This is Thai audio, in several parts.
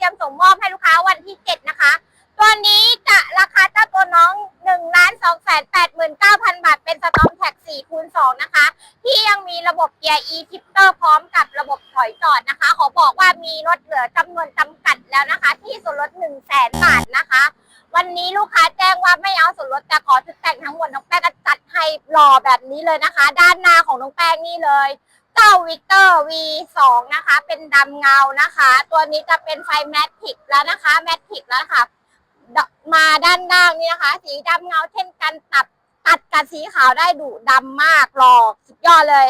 รียมส่งมอบให้ลูกค้าวันที่เจ็ดนะคะ ตัวนี้จะราคาเจ้าตัวน้องหนึ่งล้านสองแสนแปดหมื่นเก้าพันบาท เป็นสตอมแท็กสี่คูณสองนะคะ ที่ยังมีระบบเกียร์อีทิปเตอร์พร้อมกับระบบถอยจอดนะคะ ขอบอกว่ามีรถเหลือจำนวนจำกัดแล้วนะคะ ที่ส่วนลดหนึ่งแสนบาทนะคะ วันนี้ลูกค้าแจ้งว่าไม่เอาส่วนลดแต่ขอชุดแต่งทั้งหมดน้องแป้งก็จัดให้หล่อแบบนี้เลยนะคะ ด้านหน้าของน้องแป้งนี่เลย เจ้าวิกเตอร์ V2 นะคะ เป็นดำเงานะคะ ตัวนี้จะเป็นไฟแมทริกแล้วนะคะแมทริกแล้วค่ะ มาด้านล่างนี่นะคะ สีดำเงาเช่นกันตัดตัดกับสีขาวได้ดุดำมากหล่อสุดยอดเลย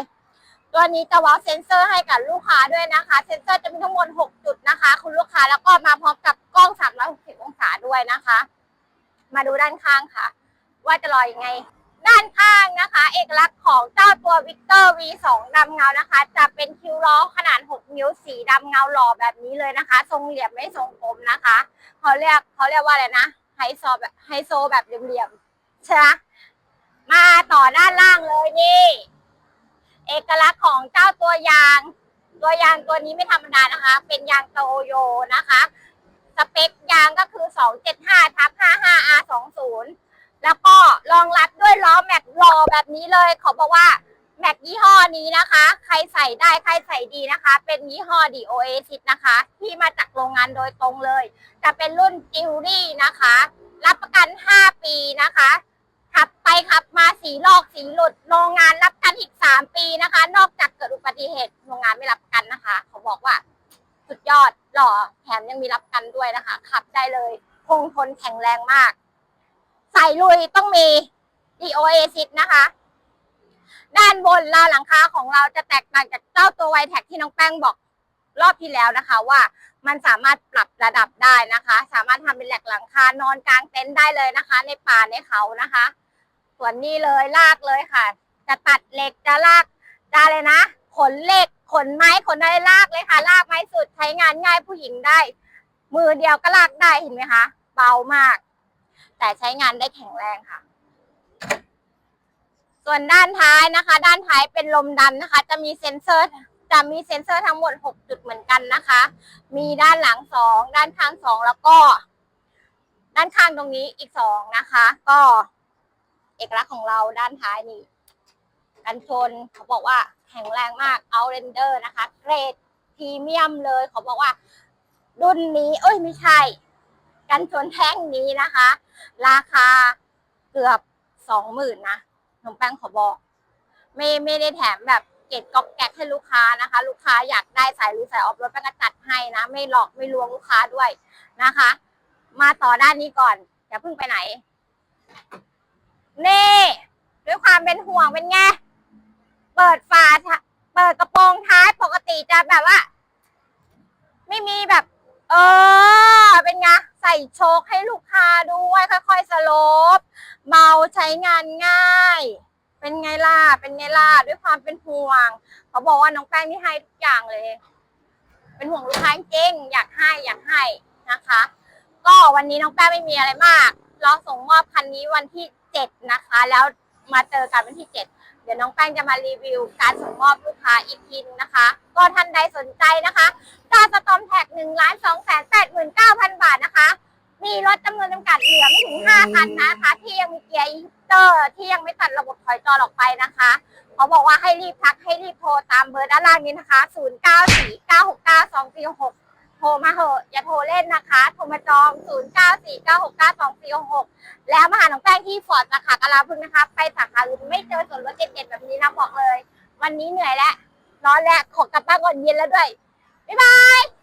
ตัวนี้จะว้าเซ็นเซอร์ให้กับลูกค้าด้วยนะคะ เซ็นเซอร์จะมีทั้งหมด 6 จุดนะคะ คุณลูกค้าแล้วก็มาพร้อมกับกล้อง 360 องศาด้วยนะคะ มาดูด้านข้างค่ะ ว่าจะลอยยังไง ด้านข้างนะคะ เอกลักษณ์ของเจ้าตัววิกเตอร์ V2 ดำเงานะคะ จะเป็นคิ้วล้อขนาด 6 นิ้วสีดำเงาหล่อแบบนี้เลยนะคะ ทรงเหลี่ยมไม่ทรงกลมนะคะเขาเรียกเขาเรียกว่าอะไรนะไฮโซแบบไฮโซแบบเหลี่ยมๆใช่ไหมมาต่อด้านล่างเลยนี่เอกลักษณ์ของเจ้าตัวยาง ตัวยางตัวนี้ไม่ธรรมดานะคะ เป็นยางโตโยนะคะ สเปคยางก็คือ 275ทับ 55R20 แล้วก็รองรับด้วยล้อแม็กลอแบบ นี้เลยเขาบอกว่าแม็กยี่ห้อนี้นะคะ ใครใส่ได้ใครใส่ดีนะคะ เป็นยี่ห้อ DOASIS นะคะ ที่มาจากโรงงานโดยตรงเลย จะเป็นรุ่นจิวรี่นะคะ รับประกัน 5 ปีนะคะขับไปขับมาสีลอกสีหลุดโรงงานรับประกันอีก 3 ปีนะคะ นอกจากเกิดอุบัติเหตุโรงงานไม่รับประกันนะคะ เขาบอกว่า สุดยอดหล่อแถมยังมีรับประกันด้วยนะคะขับได้เลยคงทนแข็งแรงมาก ใส่ลุยต้องมี DOASIS นะคะ ด้านบนลาหลังคาของเราจะแตกต่างจากเจ้าตัวไวแท็กที่น้องแป้งบอกรอบที่แล้วนะคะว่ามันสามารถปรับระดับได้นะคะ สามารถทำเป็นแหลกหลังคานอนกลางเต็นท์ได้เลยนะคะ ในป่าในเขานะคะ ส่วนนี้เลยลากเลยค่ะ จะตัดเหล็กจะลากจะเลยนะ ขนเหล็กขนไม้ขนอะไรลากเลยค่ะ ลากไม้สุดใช้งานง่ายผู้หญิงได้ มือเดียวก็ลากได้เห็นไหมคะ เบามาก แต่ใช้งานได้แข็งแรงค่ะ ส่วนด้านท้ายนะคะ ด้านท้ายเป็นลมดันนะคะ จะมีเซ็นเซอร์จะมีเซ็นเซอร์ทั้งหมด 6 จุดเหมือนกันนะคะ มีด้านหลัง 2 ด้านข้าง 2 แล้วก็ ด้านข้างตรงนี้อีก 2 นะคะ ก็เอกลักษณ์ของเราด้านท้ายนี่กันชนเขาบอกว่าแข็งแรงมากเอาเรนเดอร์นะคะ เกรดพรีเมียมเลย เขาบอกว่า รุ่นนี้เอ้ยไม่ใช่ กันชนแท่งนี้นะคะ ราคาเกือบสองหมื่นนะ ขน้องแป้งขอบอก ไม่ไม่ได้แถมแบบเกตก๊อกแก๊กให้ลูกค้านะคะ ลูกค้าอยากได้สายลุยสายออฟรถแป้งก็จัดให้นะ ไม่หลอกไม่ลวงลูกค้าด้วยนะคะ มาต่อด้านนี้ก่อนอย่าเพิ่งไปไหนนี่ด้วยความเป็นห่วงเป็นไงเปิดฝาเปิดกระโปรงท้ายปกติจะแบบว่า ไม่มีแบบ เออ เป็นไงใส่โชคให้ลูกค้าด้วยค่อยๆสโลปเบาใช้งานง่าย เป็นไงล่ะ เป็นไงล่ะ ด้วยความเป็นห่วง เขาบอกว่าน้องแป้งนี่ให้ทุกอย่างเลย เป็นห่วงลูกค้าจริง อยากให้อยากให้นะคะ ก็วันนี้น้องแป้งไม่มีอะไรมาก เราส่งมอบคันนี้วันที่เจ็ดนะคะ แล้วมาเจอกันวันที่เจ็ดเดี๋ยวน้องแป้งจะมารีวิว การส่งมอบลูกค้าอีกทีนึงนะคะ ก็ท่านใดสนใจนะคะจาสตอมแท็กหนึ่งล้านสองแสนแปดหมื่นเก้าพันบาทนะคะ มีรถจำนวนจำกัดเหลือไม่ถึงห้าคันนะคะ ที่ยังมีเกียร์ เตอร์ ที่ยังไม่ตัดระบบถอยจอออกไปนะคะเขาบอกว่าให้รีบทักให้รีบโทรตามเบอร์ด้านล่างนี้นะคะ 0 9 4 9 6 9 2 4 6 โทรมาเหอะอย่าโทรเล่นนะคะ โทรมาจอง 0 9 4 9 6 9 2 4 6แล้วมาหาน้องแป้งที่ฟอร์ดสาขากะลาพึ่งนะคะ ไปสาขาอื่นไม่เจอส่วนลดเด็ดๆแบบนี้นะบอกเลย วันนี้เหนื่อยแล้วร้อนแล้วขอกลับบ้านก่อนเย็นแล้วด้วยบ๊ายบาย